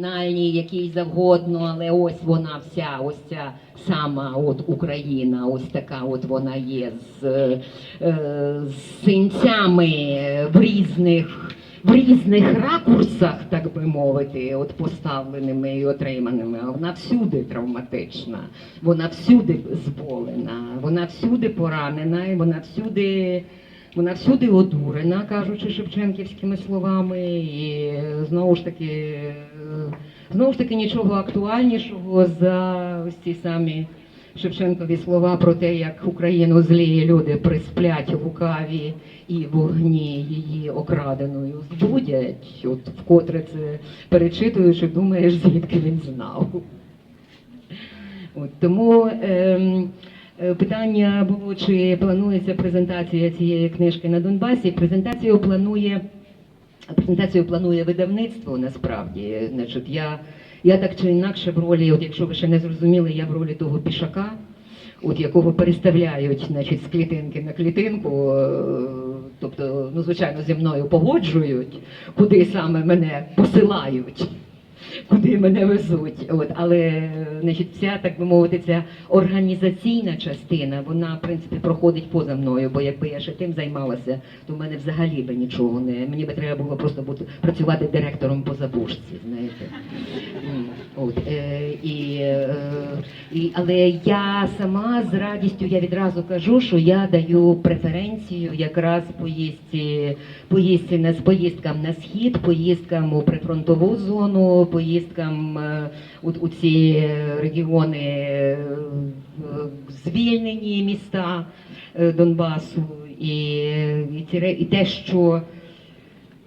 національній, якій завгодно, але ось вона вся, ось ця сама от Україна, ось така от вона є з, е, з синцями в різних. В різних ракурсах, так би мовити, от поставленими і отриманими, вона всюди травматична, вона всюди зболена, вона всюди поранена, і вона всюди вона всюди одурена, кажучи шевченківськими словами, і е, знову ж таки, е, знову ж таки нічого актуальнішого за ось ці самі Шевченкові слова про те, як Україну злі люди присплять лукаві і вогні її окраденою збудять. От вкотре це перечитуєш і думаєш, звідки він знав. От, тому е, питання було, чи планується презентація цієї книжки на Донбасі. Презентацію планує презентацію планує видавництво насправді. Значить, я, я так чи інакше в ролі, от якщо ви ще не зрозуміли, я в ролі того пішака, от якого переставляють значить, з клітинки на клітинку, е, тобто, ну, звичайно, зі мною погоджують, куди саме мене посилають куди мене везуть. От, але значить, вся, так би мовити, ця організаційна частина, вона, в принципі, проходить поза мною, бо якби я ще тим займалася, то в мене взагалі би нічого не. Мені би треба було просто бути працювати директором по забушці, знаєте. От, е, і, е, і, але я сама з радістю я відразу кажу, що я даю преференцію якраз поїздці, поїздці на поїздкам на схід, поїздкам у прифронтову зону, поїздкам е, у, у ці регіони е, звільнені міста е, Донбасу, і, і, ці і те, що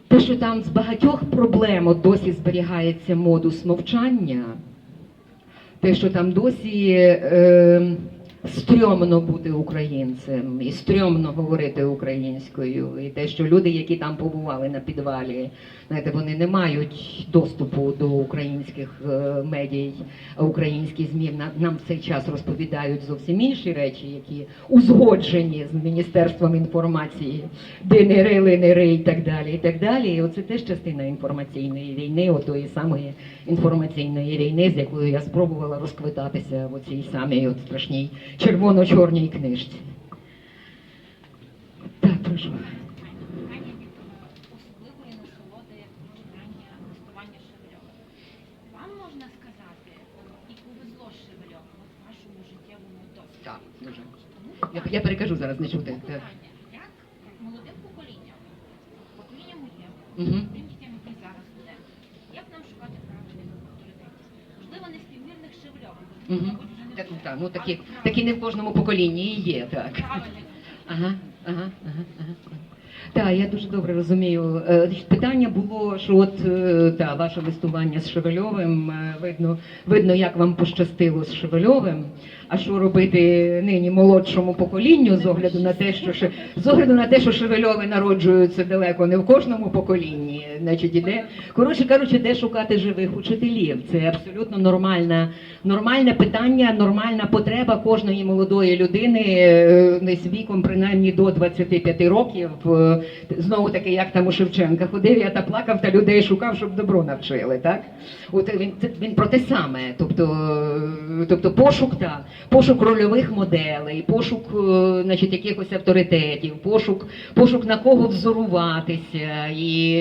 те, що там з багатьох проблем досі зберігається модус мовчання, те, що там досі е, стрьомно бути українцем і стрьомно говорити українською, і те, що люди, які там побували на підвалі, знаєте, вони не мають доступу до українських е, медій, українські ЗМІ на- нам в цей час розповідають зовсім інші речі, які узгоджені з Міністерством інформації, де не рили, не рий, і так далі. І так далі. І оце теж частина інформаційної війни, отої самої інформаційної війни, з якою я спробувала розквитатися в оцій самій от страшній червоно-чорній книжці. Так, прошу. Так, дуже. Я, я перекажу зараз, не чути. Як молодим поколінням, поколінням моє, Мгм. тим дітям, які зараз студенти, як нам шукати правильних авторитетів? Можливо, не співмірних з Шевельовим, бо Мгм. мабуть, ну такі, такі не в кожному поколінні і є, так. Ага, ага, ага, ага. Так, я дуже добре розумію. Е, Питання було, що от е, та, ваше листування з Шевельовим, е, видно, видно, як вам пощастило з Шевельовим. А що робити нині молодшому поколінню з огляду на те, що з огляду на те, що Шевельови народжуються далеко не в кожному поколінні, значить, іде коротше кажучи, де шукати живих учителів. Це абсолютно нормальна, нормальне питання, нормальна потреба кожної молодої людини е, десь віком принаймні до 25 років. Е, Знову таки, як там у Шевченка ходив, я та плакав, та людей шукав, щоб добро навчили. Так, от він він про те саме, тобто, е, тобто пошук та пошук рольових моделей, пошук, е, значить, якихось авторитетів, пошук, пошук на кого взоруватися, і,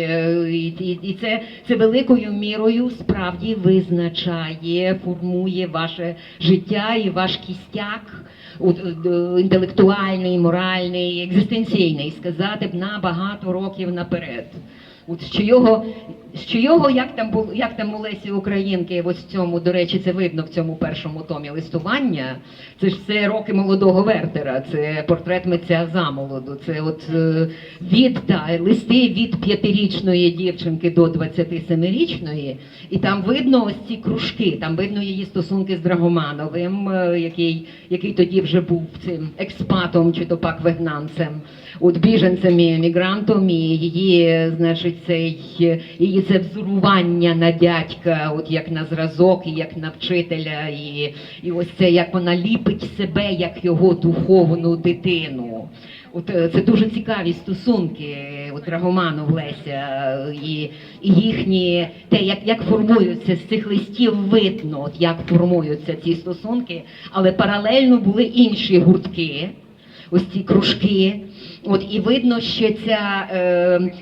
і, і це, це великою мірою справді визначає, формує ваше життя і ваш кістяк. Е, інтелектуальний, моральний, екзистенційний, сказати б на багато років наперед. От з чийого, з чийого, як там було, як там у Лесі Українки, ось в цьому, до речі, це видно в цьому першому томі листування. Це ж все роки молодого Вертера, це портрет митця замолоду. Це от е, від та, листи від п'ятирічної дівчинки до 27-річної, і там видно ось ці кружки, там видно її стосунки з Драгомановим, е, який, який тоді вже був цим експатом чи то пак вигнанцем, от біженцем і емігрантом, і її, значить, цей е, це взорування на дядька, от як на зразок, і як на вчителя, і, і ось це як вона ліпить себе як його духовну дитину. От е, це дуже цікаві стосунки от Драгоманов Леся і, і їхні те, як, як формуються з цих листів, видно, от як формуються ці стосунки, але паралельно були інші гуртки, ось ці кружки. От і видно, що ця. Е,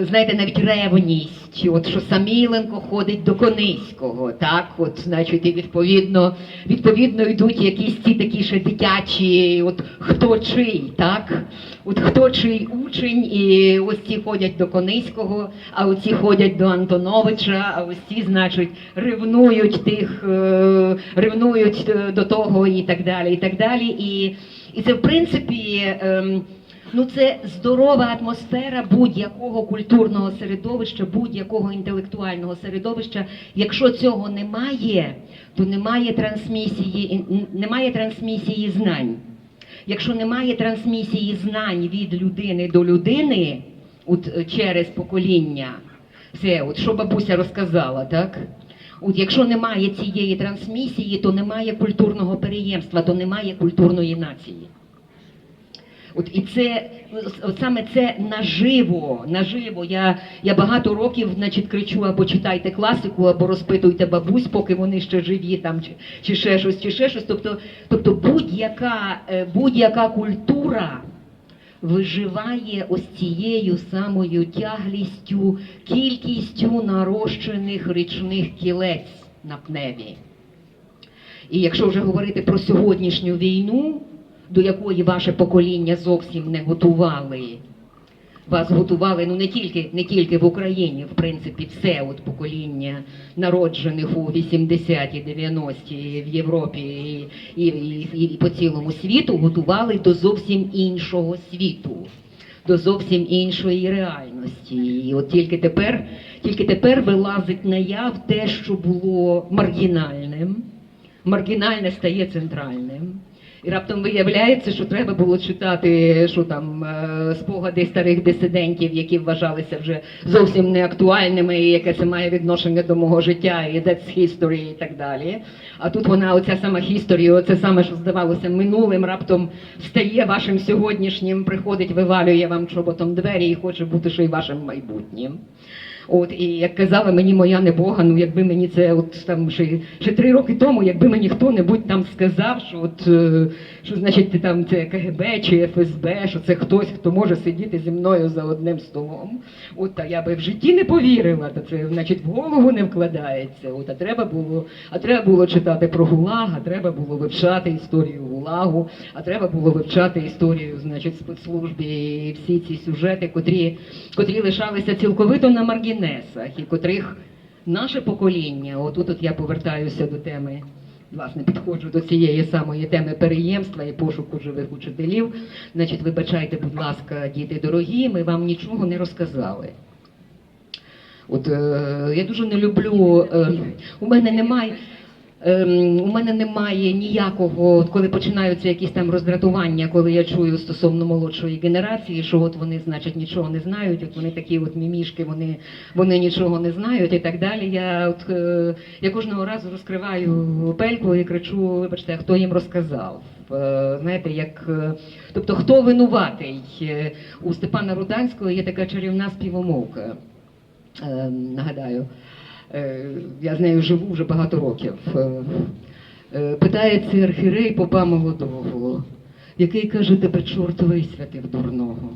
Знаєте, навіть ревність, от що Саміленко ходить до Кониського, так, от, значить, і відповідно, відповідно йдуть якісь ці такі ще дитячі, от хто чий, так, от хто чий учень, і ось ці ходять до Кониського, а оці ходять до Антоновича, а ось ці, значить, ревнують тих, е, ревнують е, до того і так далі, і так далі. І, і це, в принципі, ем, Ну, це здорова атмосфера будь-якого культурного середовища, будь-якого інтелектуального середовища. Якщо цього немає, то немає трансмісії, немає трансмісії знань. Якщо немає трансмісії знань від людини до людини, от е, через покоління, це от що бабуся розказала, так? От якщо немає цієї трансмісії, то немає культурного переємства, то немає культурної нації. От і це от саме це наживо, наживо. Я, я багато років, значить, кричу або читайте класику, або розпитуйте бабусь, поки вони ще живі там, чи, чи ще щось, чи ще щось. Тобто, тобто будь-яка е, будь-яка культура виживає ось цією самою тяглістю, кількістю нарощених річних кілець на пневі. І якщо вже говорити про сьогоднішню війну, до якої ваше покоління зовсім не готували, вас готували ну не тільки, не тільки в Україні, в принципі, все от покоління народжених у 80-ті, 90-ті в Європі і, і, і, і по цілому світу, готували до зовсім іншого світу. До зовсім іншої реальності. І от тільки тепер, тільки тепер вилазить наяв те, що було маргінальним, маргінальне стає центральним. І раптом виявляється, що треба було читати що там е, спогади старих дисидентів, які вважалися вже зовсім неактуальними, і яке це має відношення до мого життя, і that's history, і так далі. А тут вона, оця сама history, оце саме, що здавалося минулим, раптом стає вашим сьогоднішнім, приходить, вивалює вам чоботом двері і хоче бути ще й вашим майбутнім. От і як казала мені моя небога, ну якби мені це от там ще, ще три роки тому, якби мені хто-небудь там сказав, що от е, що значить ти там це КГБ чи ФСБ, що це хтось, хто може сидіти зі мною за одним столом. От та я би в житті не повірила, та це значить в голову не вкладається. От а треба було, а треба було читати про ГУЛАГ, а треба було вивчати історію ГУЛАГу, а треба було вивчати історію, значить, спецслужб і всі ці сюжети, котрі, котрі лишалися цілковито на маргінесах, і котрих наше покоління, отут от я повертаюся до теми. Власне, підходжу до цієї самої теми переємства і пошуку живих учителів. Значить, вибачайте, будь ласка, діти дорогі, ми вам нічого не розказали. От е, я дуже не люблю. Е, у мене немає. Ем, у мене немає ніякого, коли починаються якісь там роздратування, коли я чую стосовно молодшої генерації, що от вони, значить, нічого не знають, от вони такі от мімішки, вони, вони нічого не знають і так далі. Я от е, я кожного разу розкриваю пельку і кричу, вибачте, хто їм розказав? Е, знаєте, як е, тобто хто винуватий? У Степана Руданського є така чарівна співомовка. Е, нагадаю. Е, Я з нею живу вже багато років. Е, е, Питається архірей попа молодого, який каже, тебе чорт висвятив дурного.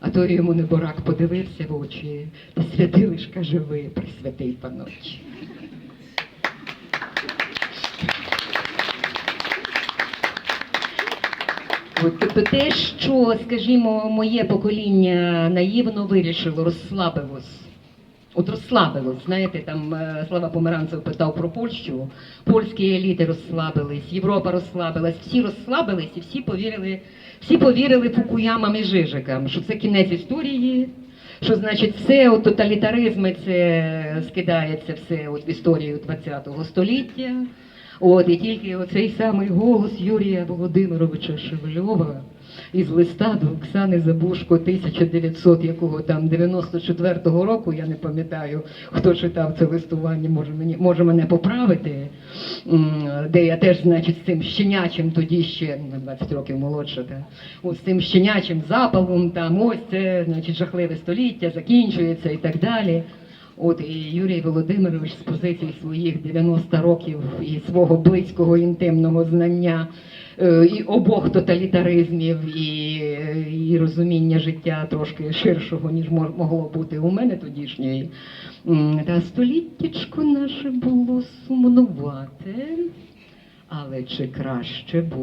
А той йому неборак подивився в очі, та святий лиш каже ви, присвятий паночі. Тобто те, що, скажімо, моє покоління наївно вирішило, розслабилось. От розслабилось, знаєте, там е, Слава Померанцев питав про Польщу, польські еліти розслабились, Європа розслабилась, всі розслабились і всі повірили, всі повірили Фукуямам і Жижикам, що це кінець історії, що значить все от тоталітаризми це скидається все от в історію ХХ століття. От і тільки оцей самий голос Юрія Володимировича Шевельова із листа до Оксани Забушко 1900 якого там 94-го року, я не пам'ятаю, хто читав це листування, може мені може мене поправити, де я теж, значить, з цим щенячим тоді ще на 20 років молодша, та, от з цим щенячим запалом, там ось це, значить, жахливе століття закінчується і так далі. От і Юрій Володимирович з позиції своїх 90 років і свого близького інтимного знання е, і обох тоталітаризмів, і, е, і розуміння життя трошки ширшого, ніж могло бути у мене тодішньої. Та століттячко наше було сумнувате, але чи краще було?